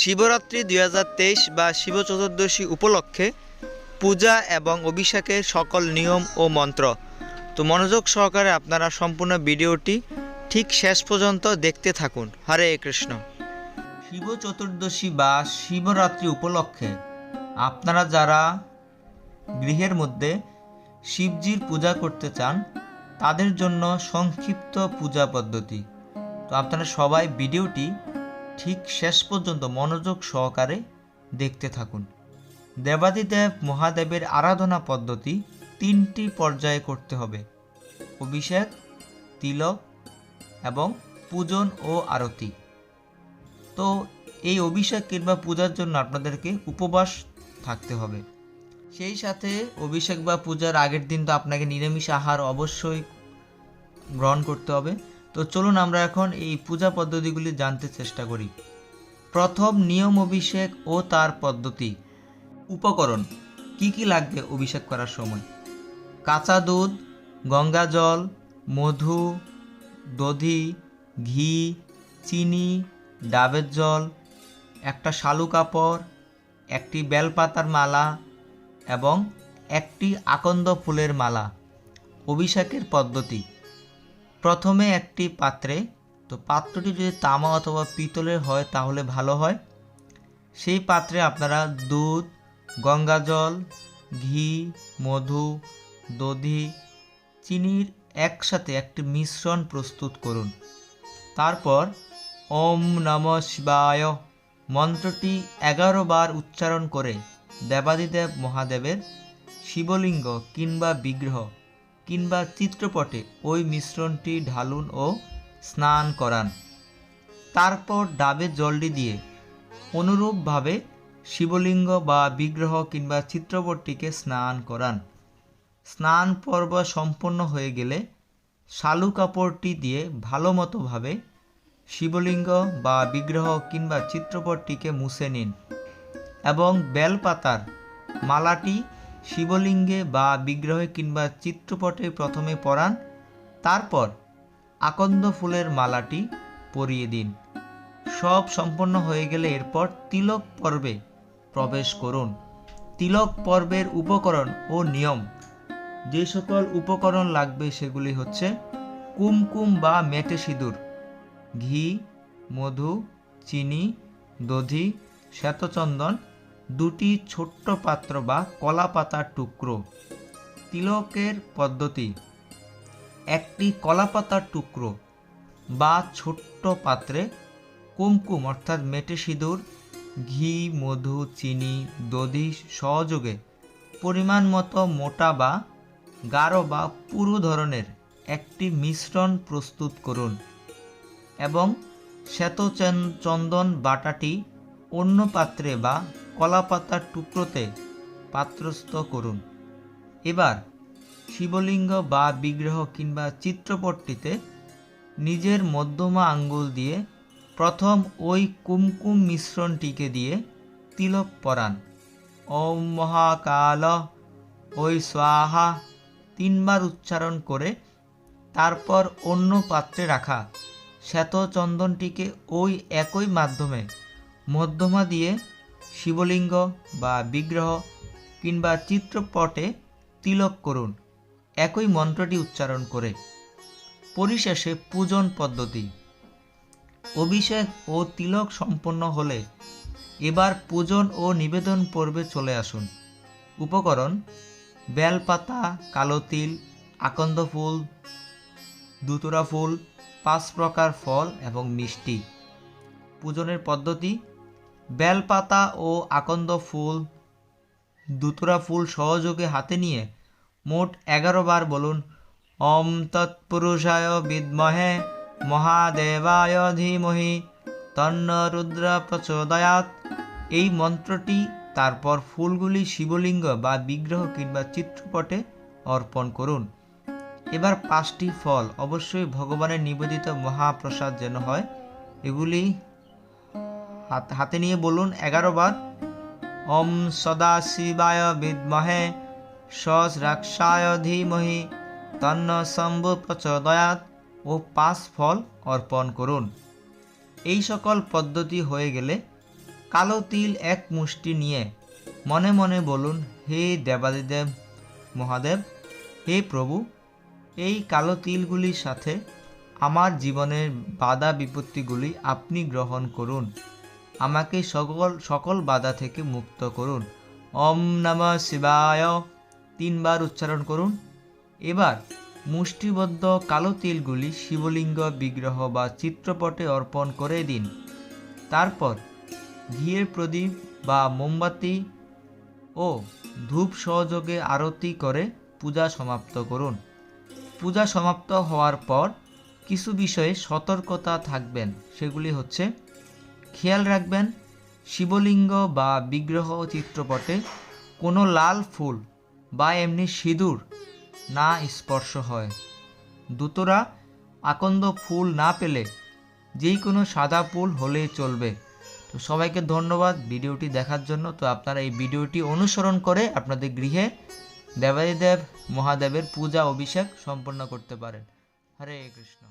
শিবরাত্রি দুই হাজার তেইশ বা শিব চতুর্দশী উপলক্ষে পূজা এবং অভিষেকের সকল নিয়ম ও মন্ত্র। তো মনোযোগ সহকারে আপনারা সম্পূর্ণ ভিডিওটি ঠিক শেষ পর্যন্ত দেখতে থাকুন। হরে কৃষ্ণ। শিব চতুর্দশী বা শিবরাত্রি উপলক্ষে আপনারা যারা গৃহের মধ্যে শিবজির পূজা করতে চান, তাদের জন্য সংক্ষিপ্ত পূজা পদ্ধতি। তো আপনারা সবাই ভিডিওটি ঠিক শেষ পর্যন্ত মনোযোগ সহকারে দেখতে থাকুন। দেবাদিদেব মহাদেবের আরাধনা পদ্ধতি তিনটি পর্যায়ে করতে হবে। অভিষেক, তিলক এবং পূজন ও আরতি। তো এই অভিষেক কিংবা পূজার জন্য আপনাদেরকে উপবাস থাকতে হবে। সেই সাথে অভিষেক বা পূজার আগের দিন তো আপনাকে নিরামিষ আহার অবশ্যই গ্রহণ করতে হবে। তো চলুন আমরা এখন এই পূজা পদ্ধতিগুলি জানতে চেষ্টা করি। প্রথম নিয়ম অভিষেক ও তার পদ্ধতি। উপকরণ, কি কি লাগবে অভিষেক করার সময়? কাঁচা দুধ, গঙ্গা জল, মধু, দধি, ঘি, চিনি, ডাবের জল, একটা শালু কাপড়, একটি বেলপাতার মালা এবং একটি আকন্দ ফুলের মালা। অভিষেকের পদ্ধতি। প্রথমে একটি পাত্রে, তো পাত্রটি যদি তামা অথবা পিতলের হয় তাহলে ভালো হয়। সেই পাত্রে আপনারা দুধ, গঙ্গা জল, ঘি, মধু, দধি, চিনির একসাথে একটি মিশ্রণ প্রস্তুত করুন। তারপর ওম নম শিবায় মন্ত্রটি এগারো বার উচ্চারণ করে দেবাদিদেব মহাদেবের শিবলিঙ্গ কিংবা বিগ্রহ কিংবা চিত্রপটে ওই মিশ্রণটি ঢালুন ও স্নান করান। তারপর ডাবে জলটি দিয়ে অনুরূপভাবে শিবলিঙ্গ বা বিগ্রহ কিংবা চিত্রপটটিকে স্নান করান। স্নান পর্ব সম্পন্ন হয়ে গেলে শালু কাপড়টি দিয়ে ভালো মতোভাবে শিবলিঙ্গ বা বিগ্রহ কিংবা চিত্রপটটিকে মুছে নিন এবং বেলপাতার মালাটি শিবলিঙ্গে বা বিগ্রহে কিংবা চিত্রপটে প্রথমে পরান তারপর আকন্দ ফুলের মালাটি পরিয়ে দিন। সব সম্পন্ন হয়ে গেলে এরপর তিলক পর্বে প্রবেশ করুন। তিলক পর্বের উপকরণ ও নিয়ম। যে সকল উপকরণ লাগবে সেগুলি হচ্ছে কুমকুম বা মেটে সিঁদুর, ঘি, মধু, চিনি, দধি, শ্বেতচন্দন দুটি ছোট্ট পাত্র বা কলা পাতার টুকরো। তিলকের পদ্ধতি। একটি কলা পাতার টুকরো বা ছোট্ট পাত্রে কুমকুম, অর্থাৎ মেটে সিঁদুর, ঘি, মধু, চিনি, দধি সহযোগে পরিমাণ মতো মোটা বা গাঢ় বা পুরু ধরনের একটি মিশ্রণ প্রস্তুত করুন এবং শ্বেত চন্দন বাটাটি অন্য পাত্রে বা কলা পাতার টুকরোতে পাত্রস্থ করুন। এবার শিবলিঙ্গ বা বিগ্রহ কিংবা চিত্রপটটিতে নিজের মধ্যমা আঙ্গুল দিয়ে প্রথম ওই কুমকুম মিশ্রণটিকে দিয়ে তিলক পরান। ওম মহাকাল, ওই স্বাহা তিনবার উচ্চারণ করে তারপর অন্য পাত্রে রাখা শ্বেত চন্দনটিকে ওই একই মাধ্যমে মধ্যমা দিয়ে শিবলিঙ্গ বা বিগ্রহ কিংবা চিত্রপটে তিলক করুন। একই মন্ত্রটি উচ্চারণ করে। পরিশেষে পূজন পদ্ধতি। অভিষেক ও তিলক সম্পন্ন হলে এবার পূজন ও নিবেদন পর্বে চলে আসুন। উপকরণ, বেলপাতা, কালো তিল, আকন্দ ফুল, দুতুরা ফুল, পাঁচ প্রকার ফল এবং মিষ্টি। পূজনের পদ্ধতি বেলপাতা ও আকন্দ ফুল, দুতুরা ফুল সহযোগে হাতে নিয়ে মোট এগারো বার বলুন, ওম তৎপুরুষায় বিদ্মহে, মহাদেবায় ধীমহি, তন্ন রুদ্র প্রচোদয়াত এই মন্ত্রটি তারপর ফুলগুলি শিবলিঙ্গ বা বিগ্রহ কিংবা চিত্রপটে অর্পণ করুন। এবার পাঁচটি ফল। অবশ্যই ভগবানের নিবেদিত মহাপ্রসাদ যেন হয়, এগুলি হাত- হাতে নিয়ে বলুন, এগারো বার। ওম সদা শিবায় বিদ্মহে সহস্রাক্ষায় ধীমহি, তন্ন শম্ভু প্রচোদয়াত, ও পাঁচ ফল অর্পণ করুন। এই সকল পদ্ধতি হয়ে গেলে কালো তিল এক মুষ্টি নিয়ে মনে মনে বলুন, হে দেবাদিদেব মহাদেব, হে প্রভু, এই কালো তিলগুলির সাথে আমার জীবনের বাধা বিপত্তিগুলি আপনি গ্রহণ করুন। আমাকে সকল সকল বাধা থেকে মুক্ত করুন। অম নমঃ শিবায়। তিনবার উচ্চারণ করুন। এবার মুষ্টিবদ্ধ কালো তিলগুলি শিবলিঙ্গ, বিগ্রহ বা চিত্রপটে অর্পণ করে দিন। তারপর ঘিয়ের প্রদীপ বা মোমবাতি ও ধূপ সহযোগে আরতি করে পূজা সমাপ্ত করুন। পূজা সমাপ্ত হওয়ার পর কিছু বিষয়ে সতর্কতা থাকবেন, সেগুলি হচ্ছে খেয়াল রাখবেন, শিবলিঙ্গ বা বিগ্রহ চিত্রপটে কোনো লাল ফুল বা এমনি সিঁদুর না স্পর্শ হয়। দুতরা আকন্দ ফুল না পেলে যেই কোনো সাদা ফুল হলেই চলবে। তো সবাইকে ধন্যবাদ ভিডিওটি দেখার জন্য। তো আপনারা এই ভিডিওটি অনুসরণ করে আপনাদের গৃহে দেবাদিদেব মহাদেবের পূজা অভিষেক সম্পন্ন করতে পারেন। হরে কৃষ্ণ।